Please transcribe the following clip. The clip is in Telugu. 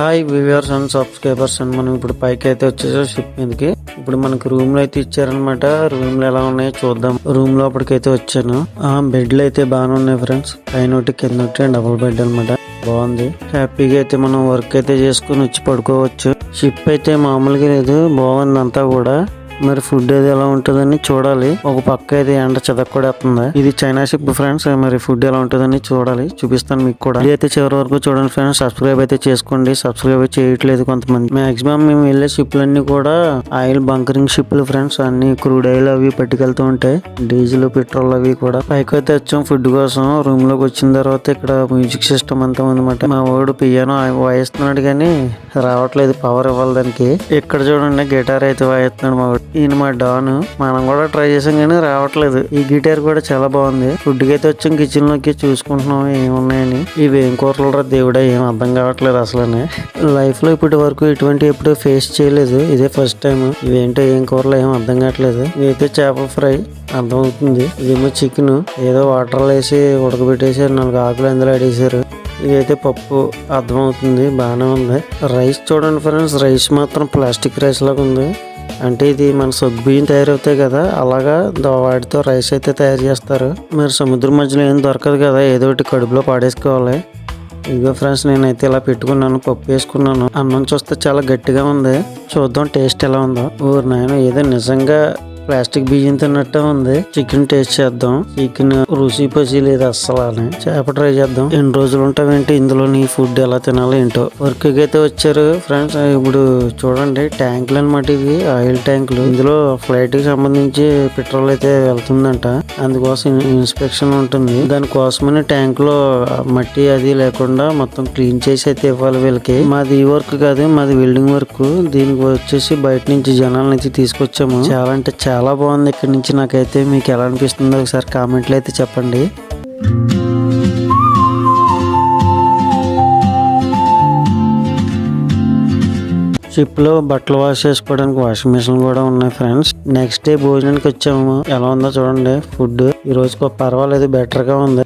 Hi viewers and subscribers and మనం ఇప్పుడు పైకి అయితే వచ్చేసాం షిప్ మీదకి. ఇప్పుడు మనకి రూమ్లో అయితే ఇచ్చారనమాట రూమ్లో ఎలా ఉన్నాయో చూద్దాం. రూమ్ లోపలికి అయితే వచ్చాను. ఆ బెడ్లు అయితే బాగానే ఉన్నాయి ఫ్రెండ్స్ పైన ఒకటి కింద ఒకటి డబుల్ బెడ్ అనమాట బాగుంది. హ్యాపీగా అయితే మనం వర్క్ అయితే చేసుకుని వచ్చి పడుకోవచ్చు. షిప్ అయితే మామూలుగా లేదు. బాగుంది అంతా కూడా. మరి ఫుడ్ అది ఎలా ఉంటుందని చూడాలి. ఒక పక్క అయితే ఎండ చదక్కూడేస్తుంది. ఇది చైనా షిప్ ఫ్రెండ్స్ మరి ఫుడ్ ఎలా ఉంటుందని చూడాలి. చూపిస్తాను మీకు కూడా. ఇది అయితే చివరి వరకు చూడండి ఫ్రెండ్స్ సబ్స్క్రైబ్ అయితే చేసుకోండి. సబ్స్క్రైబ్ చేయట్లేదు కొంతమంది. మాక్సిమం మేము వెళ్ళే షిప్లన్నీ కూడా ఆయిల్ బంకరింగ్ షిప్లు ఫ్రెండ్స్ అన్ని క్రూడ్ ఆయిల్ అవి పట్టుకెళ్తూ ఉంటాయి. డీజిల్ పెట్రోల్ అవి కూడా. పైకి అయితే వచ్చాం ఫుడ్ కోసం. రూమ్లోకి వచ్చిన తర్వాత ఇక్కడ మ్యూజిక్ సిస్టమ్ అంతా ఉందన్నమాట. మా వాడు పియానో వాయిస్తున్నాడు కానీ రావట్లేదు పవర్ ఇవ్వాలి దానికి. ఇక్కడ చూడండి గిటార్ అయితే వాయిస్తున్నాడు మా వాడు. ఈయన మా డాన్. మనం కూడా ట్రై చేసాం కానీ రావట్లేదు. ఈ గిటార్ కూడా చాలా బాగుంది. ఫుడ్ అయితే వచ్చాం కిచెన్లోకి చూసుకుంటున్నాం ఏమున్నాయని. ఇవి ఏం కూరలు రా దేవుడా ఏం అర్థం కావట్లేదు అసలనే. లైఫ్లో ఇప్పటి వరకు ఇటువంటి ఎప్పుడు ఫేస్ చేయలేదు. ఇదే ఫస్ట్ టైం ఇవేంటో ఏం కూరలు ఏం అర్థం కావట్లేదు. ఇవైతే చేపల ఫ్రై. అర్థమవుతుంది. ఇదేమో చికెన్. ఏదో వాటర్ వేసి ఉడకబెట్టేసారు నాలుగు ఆకులు అందులో అడేసారు ఇదైతే పప్పు. అర్థమవుతుంది. బాగానే ఉంది. రైస్ చూడండి ఫ్రెండ్స్. రైస్ మాత్రం ప్లాస్టిక్ రైస్ లాగా ఉంది. అంటే ఇది మన సగ్గు బియ్యం తయారవుతాయి కదా అలాగా వాటితో రైస్ అయితే తయారు చేస్తారు. మరి సముద్రం మధ్యలో ఏం దొరకదు కదా ఏదో ఒకటి కడుపులో పాడేసుకోవాలి. ఇదిగో ఫ్రెండ్స్ నేనైతే ఇలా పెట్టుకున్నాను పప్పు వేసుకున్నాను. అన్నం చూస్తే చాలా గట్టిగా ఉంది. చూద్దాం టేస్ట్ ఎలా ఉందో. ఊరు నాయన ఏదో నిజంగా ప్లాస్టిక్ బియ్యం తిన్నట్టే ఉంది. చికెన్ టేస్ట్ చేద్దాం. చికెన్ రుచి పసి లేదు అస్సలు అని చేప ట్రై చేద్దాం. ఎన్ని రోజులు ఉంటావేంటి? ఇందులో నీ ఫుడ్ ఎలా తినాలో ఏంటో. వర్క్ అయితే వచ్చారు ఫ్రెండ్స్. ఇప్పుడు చూడండి ట్యాంకులు అనమాట ఇవి. ఆయిల్ ట్యాంకులు. ఇందులో ఫ్లైట్కి సంబంధించి పెట్రోల్ అయితే వెళ్తుందంట. అందుకోసం ఇన్స్పెక్షన్ ఉంటుంది. దానికోసమని ట్యాంక్లో మట్టి అది లేకుండా మొత్తం క్లీన్ చేసి అయితే ఇవ్వాలి వీళ్ళకి. మాది ఈ వర్క్ కాదు మాది వెల్డింగ్ వర్క్ దీనికి వచ్చేసి బయట నుంచి జనాలను అయితే తీసుకొచ్చాము. చాలా అంటే చాలా చాలా బాగుంది. ఇక్కడ నుంచి నాకైతే మీకు ఎలా అనిపిస్తుందో ఒకసారి కామెంట్లు అయితే చెప్పండి. షిప్లో బట్టలు వాష్ చేసుకోవడానికి వాషింగ్ మిషన్ కూడా ఉన్నాయి ఫ్రెండ్స్. నెక్స్ట్ డే భోజనానికి వచ్చాము. ఎలా ఉందో చూడండి. ఫుడ్ ఈ రోజు పర్వాలేదు. బెటర్గా ఉంది.